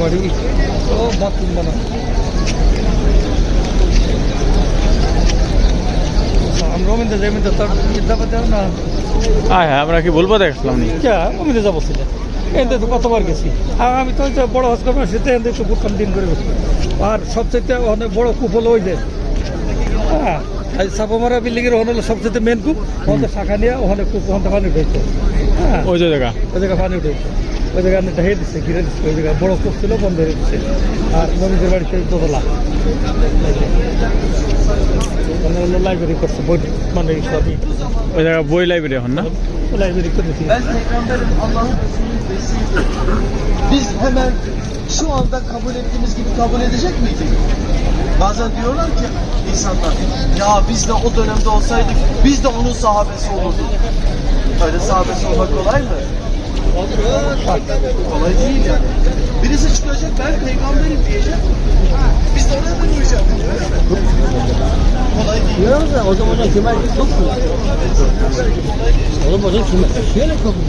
বাড়ি ও বাথরুম বানা আমরা ওমিন্দে তার চিন্তা দেও না হ্যাঁ হ্যাঁ আমরা কি বলব দেখলাম নি কে যাব ছিল এতে তো কতবার গেছি আর আমি তো বড় হজ করব সেটা এতে একটু বুটকাম দিন করে গেছি আর সবচেয়ে অনেক বড় কূপ হলো ওই যে হ্যাঁ সাপামারা বিল্ডিংয়ের ওখানে হলো সবচেয়ে মেন কূপ ওখানে শাখা নিয়ে ওখানে কূপ ওখানে পানি উঠেছে হ্যাঁ ওই যে জায়গা ওই জায়গায় পানি উঠেছে ওই জায়গায় নেতা হয়ে দিচ্ছে ঘিরে দিচ্ছে ওই জায়গায় বড় কূপ ছিল বন্ধ হয়ে দিচ্ছে আর নবীদের বাড়িতে দোতলা ওখানে হলো লাইব্রেরি করছে বই মানে সবই ওই জায়গা বই লাইব্রেরি এখন না লাইব্রেরি করেছি Ben peygamberim Allah'ın Resulüyüm. Biz hemen şu anda kabul ettiğimiz gibi kabul edecek miydik? Bazen diyorlar ki insanlar ya biz de o dönemde olsaydık biz de onun sahabesi olurduk. Öyle sahabesi olmak kolay mı? Bak, kolay değil yani. Birisi çıkacak ben peygamberim diyecek. Biz de ona da uyacağız. Kolay değil. Yok da o zaman kemer çok mu? Oğlum o zaman kemer. Şöyle çok mu?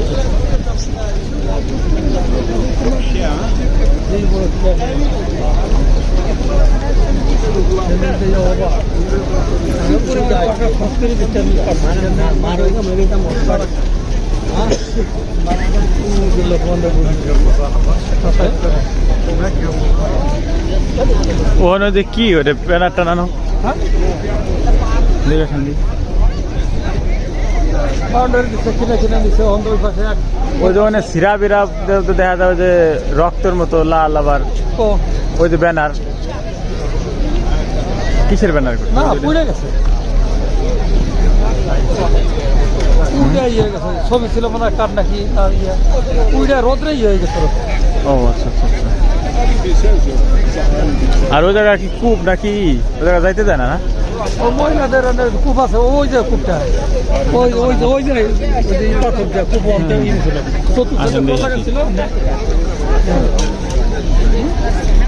Ya. Ne bu? Temelde ya baba. Buraya bakar, paskırı bitirmiş. Mağaraya meydan olsun. কিনে কিনে নিচ্ছে অন্ধ ওই পাশে এক। ওই যে ওখানে সিরা বিরা দেখা যাবে যে রক্তের মতো লাল আবার ওই যে ব্যানার। কিসের ব্যানার? না পুড়ে গেছে। ইয়ে গেছে ছবি ছিল মনে হয় কার নাকি আর ইয়ে। পুড়ে রোদ্রে ইয়ে হয়ে গেছে ও আচ্ছা আচ্ছা আচ্ছা। আর ওই জায়গা কি কূপ নাকি? ওই জায়গা যাইতে দেয় না না? ও মহিলাদের কূপ আছে ওই যে কূপটা। ওই ওই যে ওই যে কূপ ছিল। চতুর্থ ছিল।